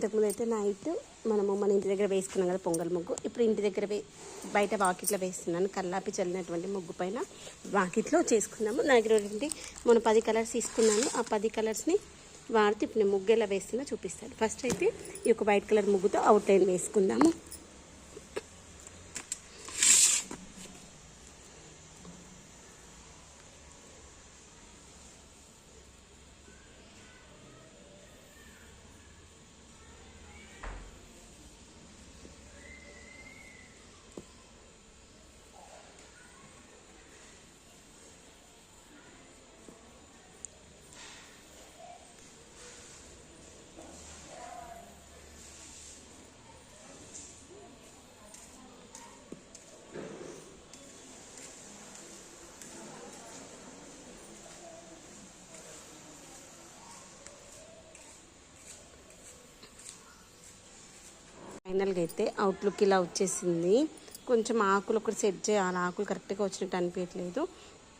ఇంతకుముందు అయితే నైట్ మనము మన ఇంటి దగ్గర వేసుకున్నాం కదా పొంగల్ ముగ్గు. ఇప్పుడు ఇంటి దగ్గర వే బయట వాకిట్లో వేస్తున్నాను. కల్లాపి చల్లినటువంటి ముగ్గు పైన వాకిట్లో చేసుకున్నాము నా దగ్గర మనం పది కలర్స్ తీసుకున్నాను. ఆ పది కలర్స్ని వాడితే ఇప్పుడు నేను ముగ్గు ఎలా వేస్తున్నా చూపిస్తాను. ఫస్ట్ అయితే ఈ యొక్క వైట్ కలర్ ముగ్గుతో అవుట్ లైన్ వేసుకుందాము. ఫైనల్గా అయితే అవుట్లుక్ ఇలా వచ్చేసింది. కొంచెం ఆకులు ఒకటి సెట్ చేయాలి ఆకులు కరెక్ట్గా వచ్చినట్టు అనిపించట్లేదు.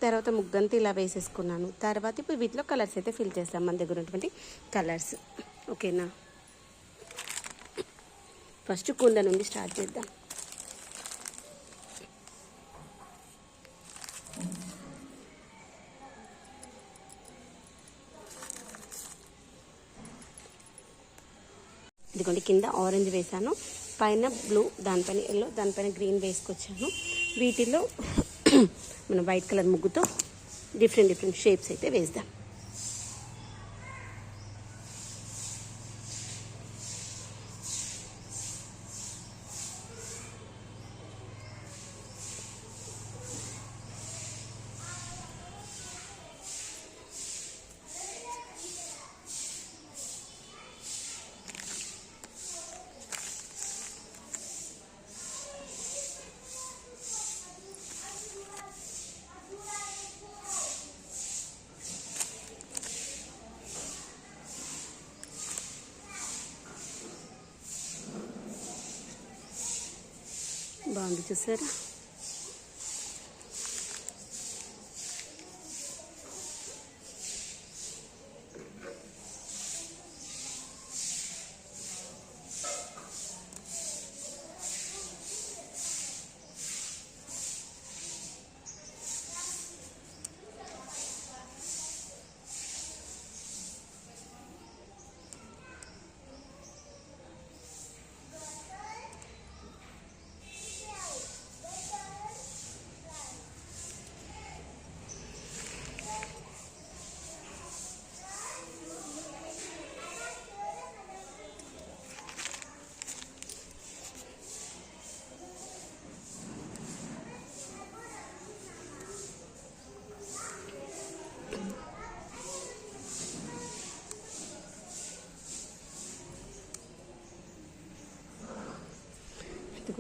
తర్వాత ముగ్గంతా ఇలా వేసేసుకున్నాను. తర్వాత ఇప్పుడు వీటిలో కలర్స్ అయితే ఫిల్ చేస్తాం మన దగ్గర ఉన్నటువంటి కలర్స్ ఓకేనా ఫస్ట్ కుండ నుండి స్టార్ట్ చేద్దాం. ఇదిగోండి కింద ఆరెంజ్ వేశాను. పైన బ్లూ దానిపైన ఎల్లో దానిపైన గ్రీన్ వేసుకొచ్చాను. వీటిలో మన వైట్ కలర్ ముగ్గుతో డిఫరెంట్ డిఫరెంట్ షేప్స్ అయితే వేద్దాం. బాగుంది చూసారా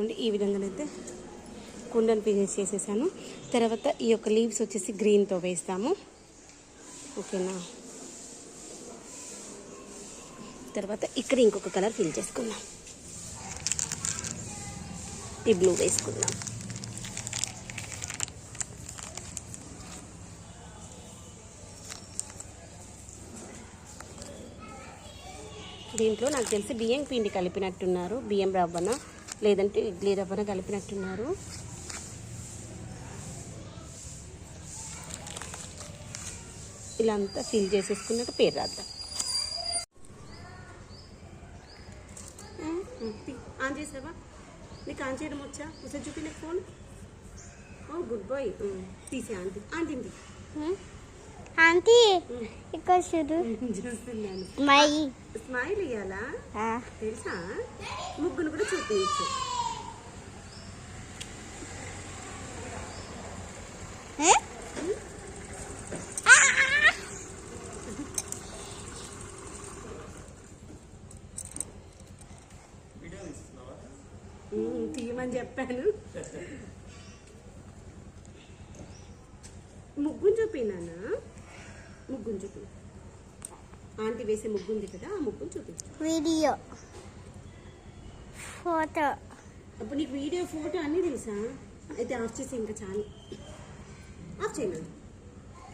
ఎత్తుకోండి ఈ విధంగా అయితే కుండను ఫినిష్ చేసేసాను. తర్వాత ఈ యొక్క లీవ్స్ వచ్చేసి గ్రీన్తో వేస్తాము. ఓకేనా? తర్వాత ఇక్కడ ఇంకొక కలర్ ఫిల్ చేసుకుందాం. ఈ బ్లూ వేసుకుందాం. దీంట్లో నాకు తెలిసి బియ్యం పిండి కలిపినట్టున్నారు. బియ్యం రవ్వన? లేదంటే ఇడ్లీ రవ్వన కలిపినట్టున్నారు. ఇలా అంతా ఫిల్ చేసేసుకున్నాక పేరు రాద్దాం. ఆన్ చేసావా? నీకు ఆన్ చేయడం వచ్చా? ఒకసారి చూపి నీకు ఫోన్. Oh good boy. తీసే ఆంటీ. ఆంటీ ఆంటీ ఇక్కడ చూడు. చూస్తున్నాను మై స్మైల్ ఇవ్వాలా తెలుసా? ముగ్గును కూడా చూపించు. తీయమని చెప్పాను. ముగ్గుని చూపినానా ముగ్గుని చూపి ఆంటీ వేసే ముగ్గు ఉంది కదా ఆ ముగ్గుని చూపించు. వీడియో. ఫోటో. అప్పుడు నీకు వీడియో ఫోటో అన్నీ తెలుసా? అయితే ఆఫ్ చేసి ఇంకా చాలు. ఆఫ్ చేయను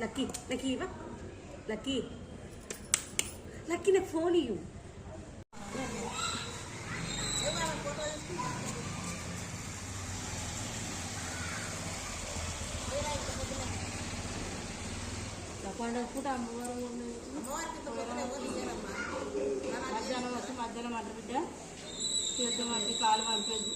లక్కీ నాకు ఇవా లక్కీ. లక్కీ నాకు ఫోన్ ఇవ్వు పండుగ పూట అమ్మవారు మధ్యాహ్నం వచ్చి మధ్యాహ్నం అంట బిడ్డ. తీర్థం కాలు పంపేది.